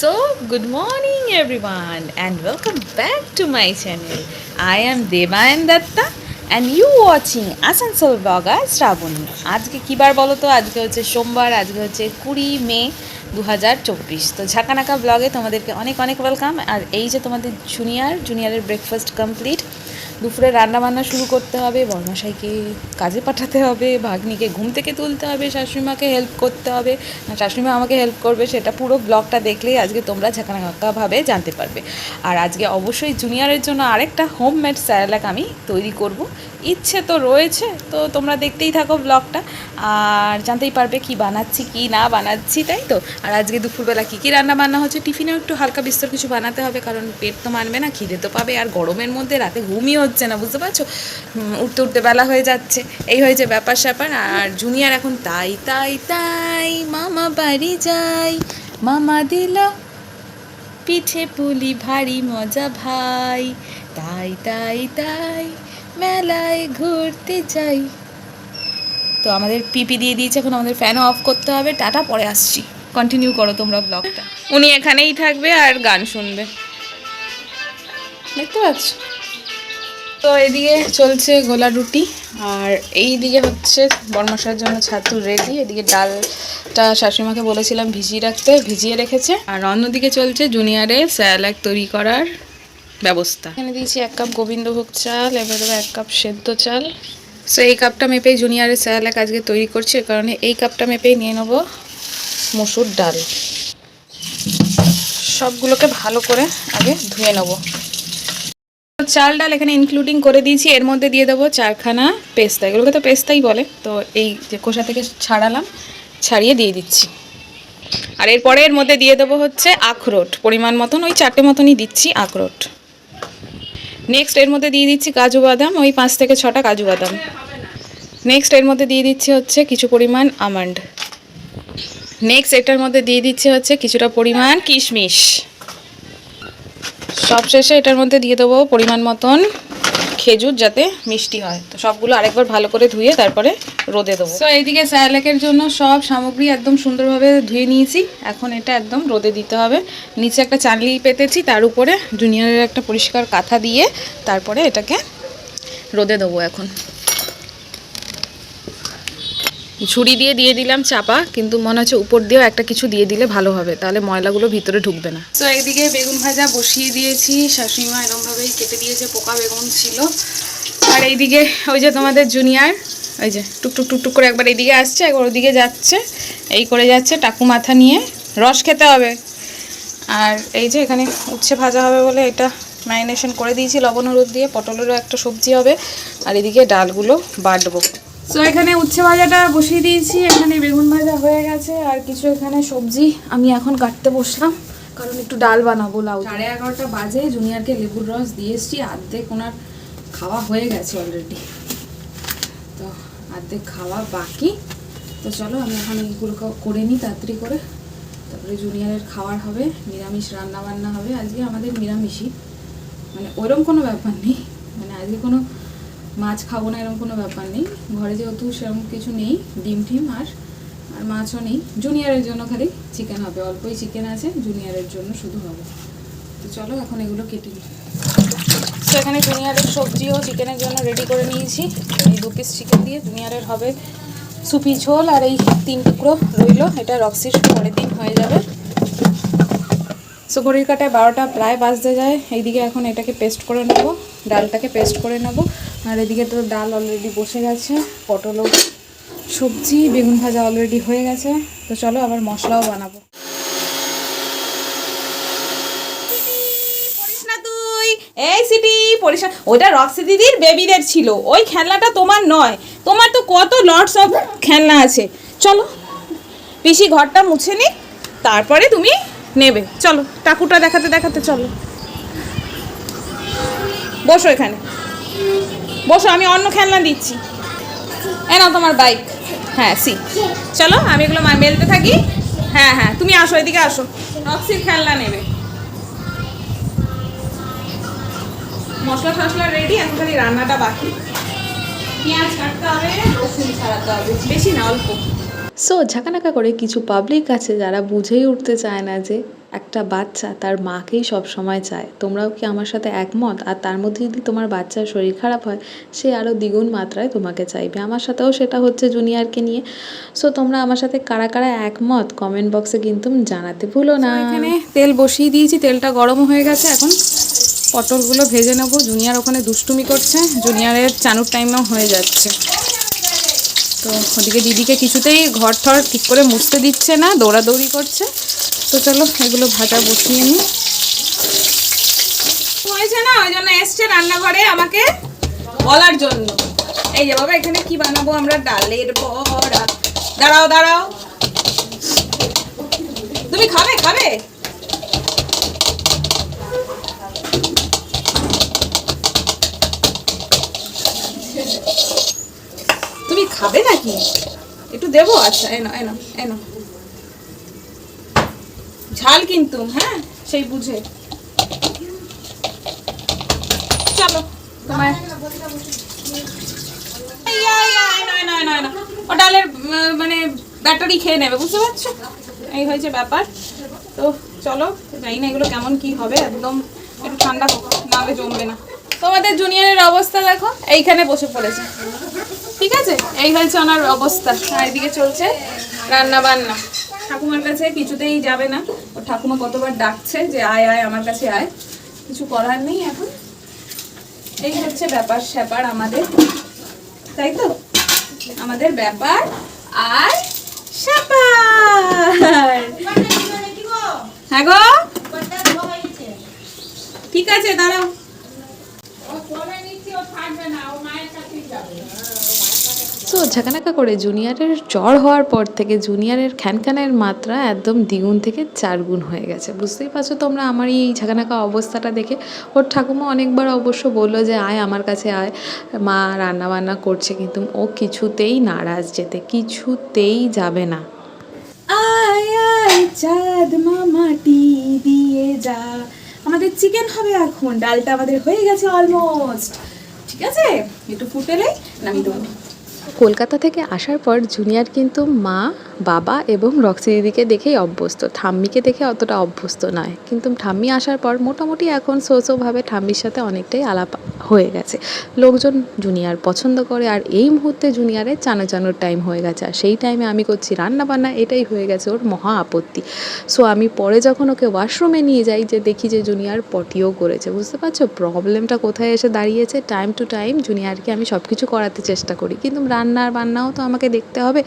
So, good morning everyone and welcome back to my channel. I am Devayan Datta and you watching Asansol blogger Shrabani আজকে কী বার বলো তো? আজকে হচ্ছে সোমবার আজকে হচ্ছে কুড়ি মে দু হাজার চব্বিশ। তো ঝাঁকানাকা ব্লগে তোমাদেরকে অনেক অনেক ওয়েলকাম আর এই যে তোমাদের জুনিয়র জুনিয়রের ব্রেকফাস্ট কমপ্লিট দুপুরে রান্না বান্না শুরু করতে হবে, বর্মশাইকে কাজে পাঠাতে হবে, ভাগ্নিকে ঘুম থেকে তুলতে হবে, শাশুড়িমাকে হেল্প করতে হবে। শাশুড়িমা আমাকে হেল্প করবে, সেটা পুরো ব্লগটা দেখলেই আজকে তোমরা ঝাঁকানাকাভাবে জানতে পারবে। আর আজকে অবশ্যই জুনিয়রের জন্য আরেকটা হোমমেড স্যালাক আমি তৈরি করব। ইচ্ছে তো রয়েছে, তো তোমরা দেখতেই থাকো ব্লগটা আর জানতেই পারবে কি বানাচ্ছি, কি না বানাচ্ছি, তাই তো? আর আজকে দুপুরবেলা কী কী রান্না বান্না হচ্ছে, টিফিনেও একটু হালকা বিস্তর কিছু বানাতে হবে, কারণ পেট তো মানবে না, খিদে তো পাবে, আর গরমের মধ্যে রাতে ঘুমই হচ্ছে না বুঝতে পারছ? উঠতে উঠতে বেলা হয়ে যাচ্ছে। এই হয়েছে ব্যাপার স্যাপার আর জুনিয়র এখন তাই তাই তাই মামা বাড়ি যাই মামা দিল পিঠে পুলি ভারী মজা ভাই। তাই তাই তাই মেলায় ঘুরতে যাই। তো আমাদের পিপি দিয়ে দিয়েছে এখন আমাদের ফ্যানও অফ করতে হবে। টাটা পরে আসছি। কন্টিনিউ করো তোমরা ব্লগটা উনি এখানেই থাকবে আর গান শুনবে। দেখতে পাচ্ছ? তো এদিকে চলছে গোলা রুটি আর এই দিকে হচ্ছে বর্মশার জন্য ছাতু রেডি এদিকে ডালটা শাশুড়িমাকে বলেছিলাম ভিজিয়ে রাখতে, ভিজিয়ে রেখেছে। আর অন্যদিকে চলছে জুনিয়রে স্যালাক তৈরি করার ব্যবস্থা। এখানে দিয়েছি এক কাপ গোবিন্দভোগ চাল, এবার এক কাপ সেদ্ধ চাল। সো এই কাপটা মেপেই জুনিয়রের স্যালাক আজকে তৈরি করছি, এ কারণে এই কাপটা মেপেই নিয়ে নেব মসুর ডাল। সবগুলোকে ভালো করে আগে ধুয়ে নেব। চাল ডাল এখানে ইনক্লুডিং করে দিয়েছি, এর মধ্যে দিয়ে দেবো চারখানা পেস্তা। এগুলোকে তো পেস্তাই বলে। তো এই যে কোষা থেকে ছাড়ালাম, ছাড়িয়ে দিয়ে দিচ্ছি। আর এরপরে এর মধ্যে দিয়ে দেবো হচ্ছে আখরোট। পরিমাণ মতন ওই চারটে মতনই দিচ্ছি আখরোট। নেক্সট এর মধ্যে দিয়ে দিচ্ছি কাজু বাদাম, ওই পাঁচ থেকে ছটা কাজু বাদাম। নেক্সট এর মধ্যে দিয়ে দিচ্ছি হচ্ছে কিছু পরিমাণ আমন্ড। নেক্সট এটার মধ্যে দিয়ে দিচ্ছি হচ্ছে কিছুটা পরিমাণ কিশমিশ। সবশেষে এটার মধ্যে দিয়ে দেবো পরিমাণ মতন খেজুর যাতে মিষ্টি হয়। তো সবগুলো আরেকবার ভালো করে ধুয়ে তারপরে রোদে দেবো। তো এইদিকে স্যালাকের জন্য সব সামগ্রী একদম সুন্দরভাবে ধুয়ে নিয়েছি। এখন এটা একদম রোদে দিতে হবে। নিচে একটা চানলি পেতেছি, তার উপরে জুনিয়রের একটা পরিষ্কার কাঁথা দিয়ে তারপরে এটাকে রোদে দেবো এখন। ঝুড়ি দিয়ে দিয়ে দিলাম চাপা, কিন্তু মনে হচ্ছে উপর দিয়েও একটা কিছু দিয়ে দিলে ভালো হবে, তাহলে ময়লাগুলো ভিতরে ঢুকবে না। তো এইদিকে বেগুন ভাজা বসিয়ে দিয়েছি, শাশুড়িমা এরকমভাবেই কেটে দিয়েছে, পোকা বেগুন ছিল। আর এইদিকে ওই যে তোমাদের জুনিয়র, ওই যে টুকটুক টুকটুক করে একবার এইদিকে আসছে, একবার ওদিকে যাচ্ছে, এই করে যাচ্ছে টাকু মাথা নিয়ে, রস খেতে হবে। আর এই যে এখানে উচ্ছে ভাজা হবে বলে এটা ম্যারিনেশন করে দিয়েছি, লবণ হলুদ দিয়ে, পটলেরও একটা সবজি হবে, আর এদিকে ডালগুলো বাটবো। তো এখানে উচ্ছে ভাজাটা বসিয়ে দিয়েছি। এখানে বেগুন ভাজা হয়ে গেছে। আর কিছু এখানে সবজি আমি এখন কাটতে বসলাম। কারণ একটু ডাল বানাবো লাউ সাড়ে এগারোটা বাজে। জুনিয়রকে লেবুর রস দিয়ে এসছি। অর্ধেক ওনার খাওয়া হয়ে গেছে অলরেডি তো অর্ধেক খাওয়া বাকি। তো চলো, আমি এখন এইগুলো করে নিই তাড়াতাড়ি করে। তারপরে জুনিয়রের খাওয়ার হবে। নিরামিষ রান্না বান্না হবে। আজকে আমাদের নিরামিষই। মানে ওইরকম কোনো ব্যাপার নেই। মানে আজকে কোনো মাছ খাব না এরকম কোনো ব্যাপার নেই। ঘরে যেহেতু সেরকম কিছু নেই, ডিম টিম আর আর মাছও নেই। জুনিয়রের জন্য খালি চিকেন হবে। অল্পই চিকেন আছে জুনিয়রের জন্য শুধু হবে। তো চলো এখন এগুলো কেটে নিই। তো এখানে জুনিয়রের সবজিও চিকেনের জন্য রেডি করে নিয়েছি। এই দু পিস চিকেন দিয়ে জুনিয়রের হবে সুপি ঝোল আর এই তিন টুকরো রইল। এটা রক্সির পরের দিন হয়ে যাবে। সো ঘড়ির কাটায় বারোটা প্রায় বাজতে যায়। এইদিকে এখন এটাকে পেস্ট করে নেব, ডালটাকে পেস্ট করে নেব। আর এদিকে তো ডাল অলরেডি বসে গেছে, পটলও, সবজি, বেগুন ভাজা অলরেডি হয়ে গেছে। তো চলো আবার মশলাও বানাবো। এই সিটি না ওইটা রক্সি দিদির বেবিদের ছিল, ওই খেলনাটা তোমার নয়। তোমার তো কত লটস অফ খেলনা আছে। চলো, পিসি ঘরটা মুছে নি তারপরে তুমি নেবে। চলো, টাকুটা দেখাতে দেখাতে চলো। বসো এখানে। বসো, আমি অন্য খেলনা দিচ্ছি। এ নাও তোমার বাইক হ্যাঁ সি চলো, আমি এগুলো মেলতে থাকি। হ্যাঁ হ্যাঁ তুমি আসো, এদিকে আসো। রক্সির খেলনা নেবে। মশলা টশলা রেডি এখন খালি রান্নাটা বাকি। পেঁয়াজ কাটতে হবে, রসুন ছাড়াতে হবে। বেশি না, অল্প। সো ঝাঁকানাকা করে কিছু পাবলিক আছে যারা বুঝেই উঠতে চায় না যে একটা বাচ্চা তার মাকেই সব সময় চায়। তোমরাও কি আমার সাথে একমত? আর তার মধ্যে যদি তোমার বাচ্চার শরীর খারাপ হয়, সে আরও দ্বিগুণ মাত্রায় তোমাকে চাইবে। আমার সাথেও সেটা হচ্ছে জুনিয়রকে নিয়ে। সো তোমরা আমার সাথে কারা কারা একমত? কমেন্ট বক্সে কিন্তু জানাতে ভুলো না। এখানে তেল বসিয়ে দিয়েছি। তেলটা গরম হয়ে গেছে। এখন পটলগুলো ভেজে নেব। জুনিয়র ওখানে দুষ্টুমি করছে। জুনিয়রের চানুর টাইমও হয়ে যাচ্ছে। তো ওদিকে দিদিকে কিছুতেই ঘর ঠর ঠিক করে মুছতে দিচ্ছে না, দৌড়াদৌড়ি করছে। তো চলো এগুলো ভাজা বসিয়ে নিই। হয়েছে না? ওই জন্য এসছে রান্নাঘরে আমাকে বলার জন্য। এই যে বাবা, এখানে কি বানাবো আমরা? ডালের বড়া। দাঁড়াও দাঁড়াও। তুমি খাবে খাবে? খাবে নাকি? একটু দেবো? আচ্ছা এনো এনো এনো ঝাল কিন্তু হ্যাঁ? সেই বুঝে। চলো তোমার। ও ডালের মানে ব্যাটারি খেয়ে নেবে, বুঝতে পারছ? এই হয়েছে ব্যাপার। তো চলো, জানি না এগুলো কেমন কি হবে, একদম একটু ঠান্ডা হোক, নাহলে জমবে না। তোমাদের জুনিয়রের অবস্থা দেখো এইখানে বসে পড়েছে। ঠিক আছে? এই হয়েছে ওনার অবস্থা। আর এদিকে চলছে রান্না বান্না ঠাকুমার কাছে কিছুতেই যাবে না। ও ঠাকুমা কতবার ডাকছে যে আয় আয় আমার কাছে আয়। কিছু করার নেই এখন। এই হচ্ছে ব্যাপার স্যাপার আমাদের। তাই তো? আমাদের ব্যাপার আর স্যাপার। হ্যাঁ গো? ঠিক আছে দাঁড়াও সো ঝাঁকানাকা করে জুনিয়রের জ্বর হওয়ার পর থেকে জুনিয়রের খ্যানখ্যানের মাত্রা একদম দ্বিগুণ থেকে চারগুণ হয়ে গেছে। বুঝতেই পারছ তোমরা আমার এই ঝাঁকানাকা অবস্থাটা দেখে? ওর ঠাকুমা অনেকবার অবশ্য বলল যে, আয় আমার কাছে আয়। মা রান্না বান্না করছে কিন্তু ও কিছুতেই নারাজ যেতে, কিছুতেই যাবে না। আয় আয় দিয়ে যা। আমাদের চিকেন হবে এখন। ডালটা আমাদের হয়ে গেছে অলমোস্ট। ঠিক আছে? একটু ফুটেলে নামিয়ে দেবো। কলকাতা থেকে আসার পর জুনিয়র কিন্তু মা, বাবা এবং রক্সি দিদিকে দেখেই অভ্যস্ত। ঠাম্মিকে দেখে অতটা অভ্যস্ত নয়। কিন্তু ঠাম্মি আসার পর মোটামুটি এখন সো সোভাবে ঠাম্মির সাথে অনেকটাই আলাপ হয়ে গেছে। লোকজন জুনিয়র পছন্দ করে আর এই মুহূর্তে জুনিয়রের চানো চানোর টাইম হয়ে গেছে। আর সেই টাইমে আমি করছি রান্না বান্না এটাই হয়ে গেছে ওর মহা আপত্তি। সো আমি পরে যখন ওকে ওয়াশরুমে নিয়ে যাই যে দেখি যে জুনিয়র পটিও করেছে, বুঝতে পারছ? প্রবলেমটা কোথায় এসে দাঁড়িয়েছে? টাইম টু টাইম জুনিয়রকে আমি সব কিছু করাতে চেষ্টা করি। কিন্তু রান্নার বান্নাও তো আমাকে দেখতে হবে।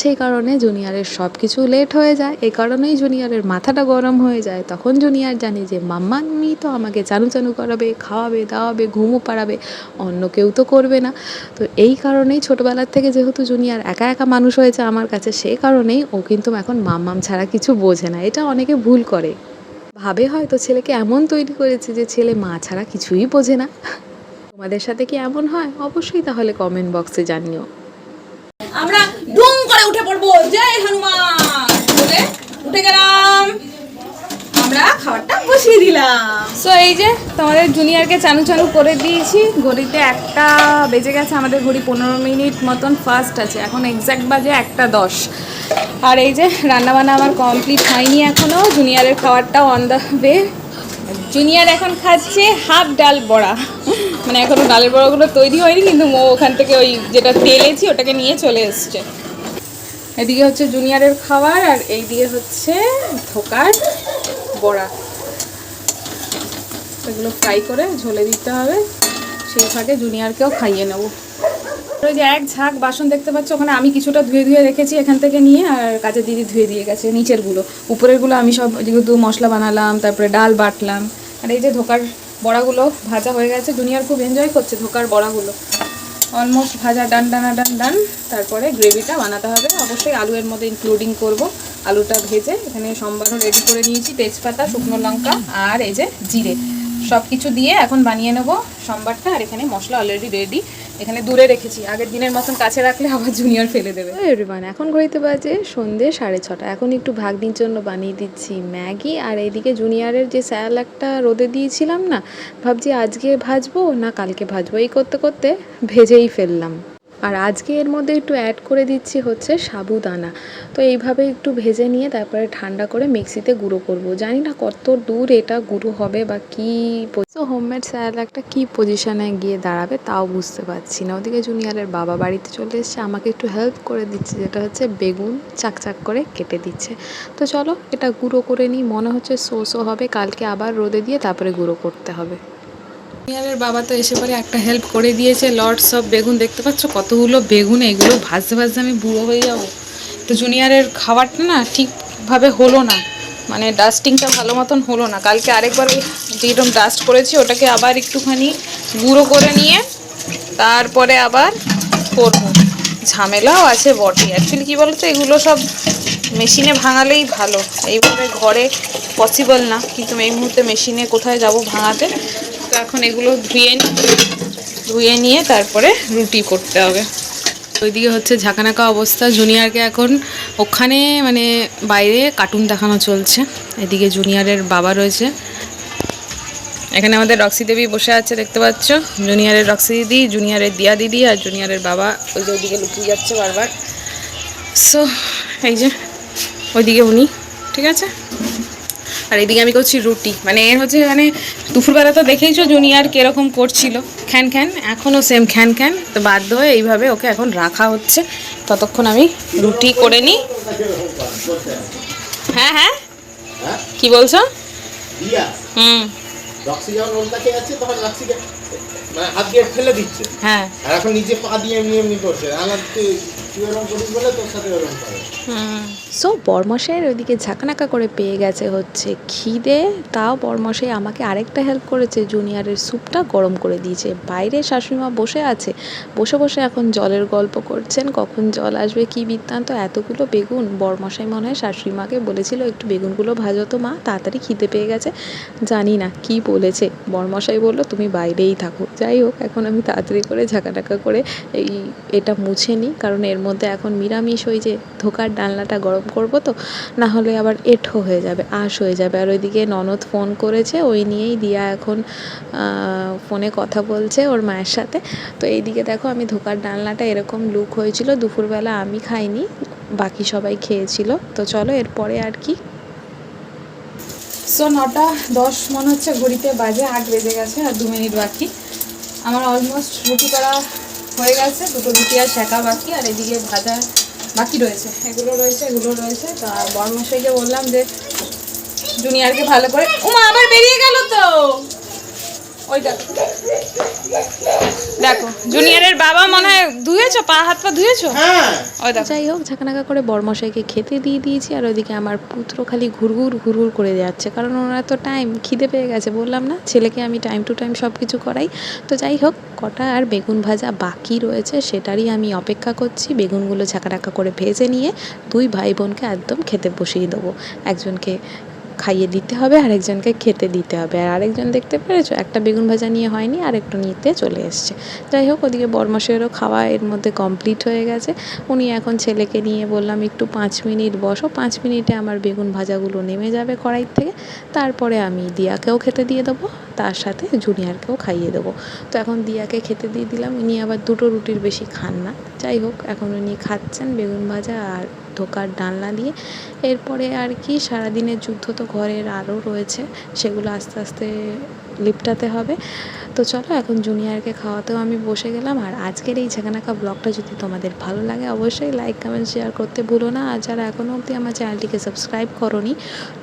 সেই কারণে জুনিয়রের সব কিছু লেট হয়ে যায়। এই কারণেই জুনিয়রের মাথাটা গরম হয়ে যায়। তখন জুনিয়র জানে যে মাম্মামি তো আমাকে চানু চানু করাবে, খাওয়াবে, দাওয়াবে, ঘুমও পাড়াবে, অন্য কেউ তো করবে না। তো এই কারণেই ছোটোবেলার থেকে যেহেতু জুনিয়র একা একা মানুষ হয়েছে আমার কাছে, সেই কারণেই ও কিন্তু এখন মাম্মাম ছাড়া কিছু বোঝে না। এটা অনেকে ভুল করে। ভাবে হয়তো ছেলেকে এমন তৈরি করেছে যে, ছেলে মা ছাড়া কিছুই বোঝে না। তোমাদের সাথে কি এমন হয়? অবশ্যই তাহলে কমেন্ট বক্সে জানিও। আমরা ডুম করে উঠে পড়ব। জয় হনুমান। উঠে গেলাম। আমরা খাবারটা বসিয়ে দিলাম। সো এই যে তোমাদের জুনিয়রকে চানু চানু করে দিয়েছি। ঘড়িতে একটা বেজে গেছে, আমাদের ঘড়ি পনেরো মিনিট মতন ফার্স্ট আছে। এখন এক্স্যাক্ট বাজে একটা দশ। আর এই যে রান্নাবান্না আমার কমপ্লিট হয়নি এখনও জুনিয়রের খাবারটাও অন দ্য ওয়ে জুনিয়র এখন খাচ্ছে হাফ ডাল বড়া। মানে এখনও ডালের বড়াগুলো তৈরি হয়নি, কিন্তু ও ওখান থেকে ওই যেটা তেলেছি, ওটাকে নিয়ে চলে এসছে। এদিকে হচ্ছে জুনিয়রের খাবার, আর এই দিকে হচ্ছে ধোকার বড়া। এগুলো ফ্রাই করে ঝোলে দিতে হবে, সেই ফাঁকে জুনিয়রকেও খাইয়ে নেব। ওই যে এক ঝাঁক বাসন দেখতে পাচ্ছ, ওখানে আমি কিছুটা ধুয়ে ধুয়ে রেখেছি এখান থেকে নিয়ে, আর কাজের দিদি ধুয়ে দিয়ে গেছে, নিচেরগুলো। উপরেরগুলো আমি সব যেহেতু মশলা বানালাম, তারপরে ডাল বাটলাম। আর এই যে ধোকার বড়াগুলো ভাজা হয়ে গেছে। জুনিয়র খুব এনজয় করছে ধোকার বড়াগুলো। অলমোস্ট ভাজা ডান ডানা ডান ডান তারপরে গ্রেভিটা বানাতে হবে। অবশ্যই আলু এর মধ্যে ইনক্লুডিং করব। আলুটা ভেজে এখানে সম্বারও রেডি করে নিয়েছি। তেজপাতা, শুকনো লঙ্কা আর এই যে জিরে। সব কিছু দিয়ে এখন বানিয়ে নেব সম্বারটা। আর এখানে মশলা অলরেডি রেডি এখানে দূরে রেখেছি। আগের দিনের মতন কাছে রাখলে আবার জুনিয়র ফেলে দেবে। এভরিওয়ান এখন ঘড়িতে বাজে সন্ধে সাড়ে ছটা। এখন একটু ভাগ্নির জন্য বানিয়ে দিচ্ছি ম্যাগি। আর এইদিকে জুনিয়রের যে স্যাল একটা রোদে দিয়েছিলাম না, ভাবছি আজকে ভাজবো না কালকে ভাজবো। এই করতে করতে ভেজেই ফেললাম। আর আজকে এর মধ্যে একটু অ্যাড করে দিচ্ছি হচ্ছে সাবুদানা। তো এইভাবে একটু ভেজে নিয়ে তারপরে ঠান্ডা করে মিক্সিতে গুঁড়ো করব। জানি না কত দূর এটা গুঁড়ো হবে বা কী তো হোমমেড স্যালাডটা কী পজিশনে গিয়ে দাঁড়াবে তাও বুঝতে পারছি না। ওদিকে জুনিয়রের বাবা বাড়িতে চলে এসেছে। আমাকে একটু হেল্প করে দিচ্ছে। যেটা হচ্ছে বেগুন চাক চাক করে কেটে দিচ্ছে। তো চলো এটা গুঁড়ো করে নিই। মনে হচ্ছে সোসও হবে। কালকে আবার রোদে দিয়ে তারপরে গুঁড়ো করতে হবে। জুনিয়রের বাবা তো এসে পরে একটা হেল্প করে দিয়েছে লর্ডস সব বেগুন। দেখতে পাচ্ছ কতগুলো বেগুন, এগুলো ভাজতে ভাজতে আমি বুড়ো হয়ে যাব। তো জুনিয়রের খাবারটা না ঠিকভাবে হলো না। মানে ডাস্টিংটা ভালো মতন হলো না। কালকে আরেকবার যেরকম ডাস্ট করেছি, ওটাকে আবার একটুখানি গুঁড়ো করে নিয়ে তারপরে আবার করব। ঝামেলাও আছে বটে। অ্যাকচুয়ালি কী বলতো, এগুলো সব মেশিনে ভাঙালেই ভালো। এইভাবে ঘরে পসিবল না। কিন্তু এই মুহূর্তে মেশিনে কোথায় যাব ভাঙাতে? তো এখন এগুলো ধুয়ে ধুয়ে নিয়ে তারপরে রুটি করতে হবে। ওইদিকে হচ্ছে ঝাঁকানাকা অবস্থা, জুনিয়রকে এখন ওখানে মানে বাইরে কার্টুন দেখানো চলছে। এদিকে জুনিয়রের বাবা রয়েছে। এখানে আমাদের রক্সি দেবী বসে আছে, দেখতে পাচ্ছ? জুনিয়রের রক্সি দিদি, জুনিয়রের দিয়া দিদি আর জুনিয়রের বাবা ওই যে ওইদিকে লুকিয়ে যাচ্ছে বারবার। সো এই যে, ওইদিকে উনি, ঠিক আছে? আর এদিকে আমি করছি রুটি। মানে এর হচ্ছে মানে দুপুরবেলা তো দেখেইছো জুনিয়র কীরকম করছিল। খ্যান খ্যান এখনও সেম খ্যান খ্যান। তো বাধ্য হয়ে এইভাবে ওকে এখন রাখা হচ্ছে। ততক্ষণ আমি রুটি করে নিই। হ্যাঁ হ্যাঁ? হ্যাঁ? কি বলছো? হুম। মানে হাত দিয়ে ফেলে দিচ্ছে। হ্যাঁ। আর এখন নিজে পা দিয়ে এমনি এমনি করছে। আমার তুই তুই এরকম করিস বলে তোর সাথে এরকম করে। সো বরমশাইয়ের ওইদিকে ঝাঁকানাকা করে পেয়ে গেছে হচ্ছে খিদে। তাও বরমশাই আমাকে আরেকটা হেল্প করেছে জুনিয়রের স্যুপটা গরম করে দিয়েছে। বাইরে শাশুড়িমা বসে আছে। বসে বসে এখন জলের গল্প করছেন। কখন জল আসবে কি বৃত্তান্ত? এতগুলো বেগুন। বরমশাই মনে হয় শাশুড়িমাকে বলেছিল একটু বেগুনগুলো ভাজো তো মা তাড়াতাড়ি খিদে পেয়ে গেছে। জানি না কি বলেছে। বরমশাই বলল তুমি বাইরেই থাকো যাই হোক, এখন আমি তাড়াতাড়ি করে ঝাঁকাটাকা করে এই এটা মুছে নিই, কারণ এর মধ্যে এখন নিরামিষ ওই যে ধোকার ডালনাটা গরম করব তো, না হলে আবার এঁঠো হয়ে যাবে, আশ হয়ে যাবে। আর ওইদিকে ননদ ফোন করেছে, ওই নিয়েই দিয়া এখন ফোনে কথা বলছে ওর মায়ের সাথে। তো এইদিকে দেখো আমি ধোকার ডালনাটা এরকম লুক হয়েছিল, দুপুরবেলা আমি খাইনি, বাকি সবাই খেয়েছিল। তো চলো এরপরে আর কি সো নটা দশ মনে হচ্ছে, ঘড়িতে বাজে আট বেজে গেছে আর দু মিনিট বাকি। আমার অলমোস্ট রুটি করা হয়ে গেছে, দুটো রুটি আর শেখা বাকি, আর এদিকে ভাজা বাকি রয়েছে। এগুলো রয়েছে এগুলো রয়েছে। তো বর্মশাইকে বললাম যে জুনিয়রকে ভালো করে উমা, আবার বেরিয়ে গেল তো! ওই দেখো দেখো জুনিয়রের বাবা মনে হয় ধুয়েছো? পা হাত পা ধুয়েছো? হ্যাঁ। ওই দেখো। যাই হোক ঝাঁকানাকা করে বরমশাইকে খেতে দিয়ে দিয়েছি আর ওইদিকে আমার পুত্র খালি ঘুরঘুর ঘুরঘুর করে যাচ্ছে কারণ ওনার তো টাইম খিদে পেয়ে গেছে বললাম না ছেলেকে আমি টাইম টু টাইম সব কিছু করাই। তো যাই হোক কটা আর বেগুন ভাজা বাকি রয়েছে সেটারই আমি অপেক্ষা করছি বেগুনগুলো ঝাঁকাটাকা করে ভেজে নিয়ে দুই ভাই বোনকে একদম খেতে বসিয়ে দেবো। একজনকে খাইয়ে দিতে হবে আর একজনকে খেতে দিতে হবে। আর আরেকজন দেখতে পেরেছ? একটা বেগুন ভাজা নিয়ে হয়নি আর একটু নিতে চলে এসছে। যাই হোক, ওদিকে বরমাসেরও খাওয়া এর মধ্যে কমপ্লিট হয়ে গেছে। উনি এখন ছেলেকে নিয়ে বললাম, একটু পাঁচ মিনিট বসো। পাঁচ মিনিটে আমার বেগুন ভাজাগুলো নেমে যাবে কড়াই থেকে। তারপরে আমি দিয়াকেও খেতে দিয়ে দেবো, তার সাথে জুনিয়রকেও খাইয়ে দেবো। তো এখন দিয়াকে খেতে দিয়ে দিলাম। উনি আবার দুটো রুটির বেশি খান না। যাই হোক, এখন উনি খাচ্ছেন বেগুন ভাজা আর ধোকার ডালনা দিয়ে। এরপরে আর কি, সারাদিনের যুদ্ধ তো ঘরের আরও রয়েছে, সেগুলো আস্তে আস্তে লিপটাতে হবে। তো চলো, এখন জুনিয়রকে খাওয়াতেও আমি বসে গেলাম। আর আজকের এই ঝাঁকানাকা ব্লগটা যদি তোমাদের ভালো লাগে, অবশ্যই লাইক কমেন্ট শেয়ার করতে ভুলো না। আর যারা এখনও অবধি আমার চ্যানেলটিকে সাবস্ক্রাইব করনি,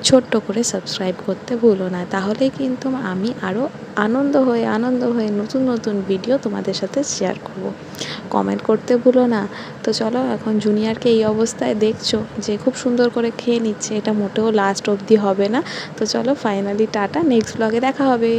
ছোট্ট করে সাবস্ক্রাইব করতে ভুলো না। তাহলে কিন্তু আমি আরও আনন্দ হয়ে আনন্দ হয়ে নতুন নতুন ভিডিও তোমাদের সাথে শেয়ার করব। কমেন্ট করতে ভুলো না। তো চলো, এখন জুনিয়রকে এই অবস্থায় দেখছ যে খুব সুন্দর করে খেয়ে নিচ্ছে। এটা মোটেও লাস্ট অবধি হবে না। তো চলো ফাইনালি টাটা নেক্সট ব্লগে দেখা হবে।